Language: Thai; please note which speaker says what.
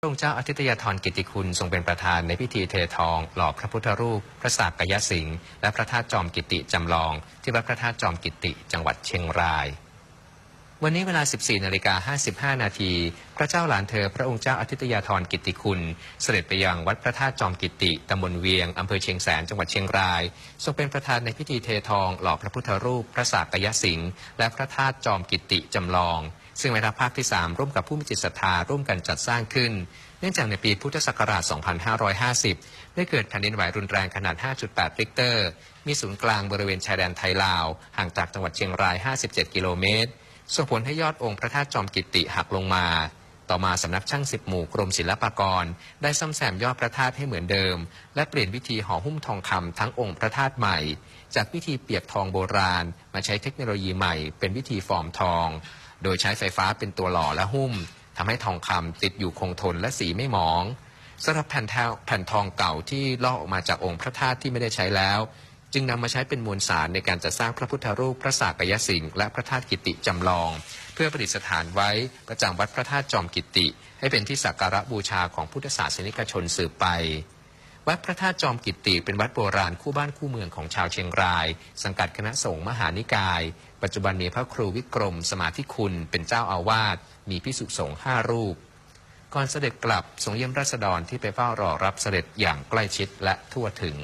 Speaker 1: พระองค์เจ้าอาทิตยาธรกิติคุณทรงเป็นประธานในพิธีเททอง หล่อพระพุทธรูป พระสากยสิงห์และพระธาตุจอมกิติจำลอง ที่วัดพระธาตุจอมกิติจังหวัดเชียงราย วันนี้เวลา 14นาฬิกา55 นาที พระเจ้าหลานเธอพระองค์เจ้าอาทิตยาธรกิติคุณ เสด็จไปยังวัดพระธาตุจอมกิติตำบลเวียงอำเภอเชียงแสนจังหวัดเชียงราย ทรงเป็นประธานในพิธีเททอง หล่อพระพุทธรูป พระสากยสิงห์และพระธาตุจอมกิติจำลอง ซึ่งเป็นภาคที่ 3 ร่วมกับผู้มีจิตศรัทธาร่วมกันจัดสร้างขึ้น เนื่องจากในปีพุทธศักราช 2550 ได้เกิดแผ่นดินไหวรุนแรงขนาด 5.8 ริกเตอร์ มีศูนย์กลางบริเวณชายแดนไทยลาว ห่างจากจังหวัดเชียงราย 57 กิโลเมตร ส่งผลให้ยอดองค์พระธาตุจอมกิติหักลงมาต่อมาสำนักช่างสิบหมู่กรมศิลปากร ได้ซ่อมแซมยอดพระธาตุให้เหมือนเดิม และเปลี่ยนวิธีห่อหุ้มทองคำทั้งองค์พระธาตุใหม่ จากวิธีเปียกทองโบราณ มาใช้เทคโนโลยีใหม่เป็นวิธีฟอร์มทอง โดยใช้ไฟฟ้าเป็นตัวหล่อและหุ้มทำให้ทองคำติดอยู่คงทนและสีไม่หมองสำหรับแผ่นแทวแผ่นทองเก่าที่ลอกออกมาจากองค์พระธาตุที่ไม่ได้ใช้แล้ว จึงนำมาใช้เป็นมวลสารในการจัดสร้างพระพุทธรูปพระสากยสิงห์และพระธาตุกิติจำลอง เพื่อประดิษฐานไว้ประจำวัดพระธาตุจอมกิติ ให้เป็นที่สักการะบูชาของพุทธศาสนิกชนสืบไป วัดพระธาตุจอมกิติเป็นวัดโบราณคู่บ้านคู่เมืองของชาวเชียงราย สังกัดคณะสงฆ์มหานิกาย ปัจจุบันมีพระครูวิกรม สมาธิคุณ เป็นเจ้าอาวาสมีพิสุสงฆ์ห้ารูป ก่อนเสด็จกลับทรงเยี่ยมราษฎรที่ไปเฝ้ารอรับเสด็จอย่างใกล้ชิดและทั่วถึง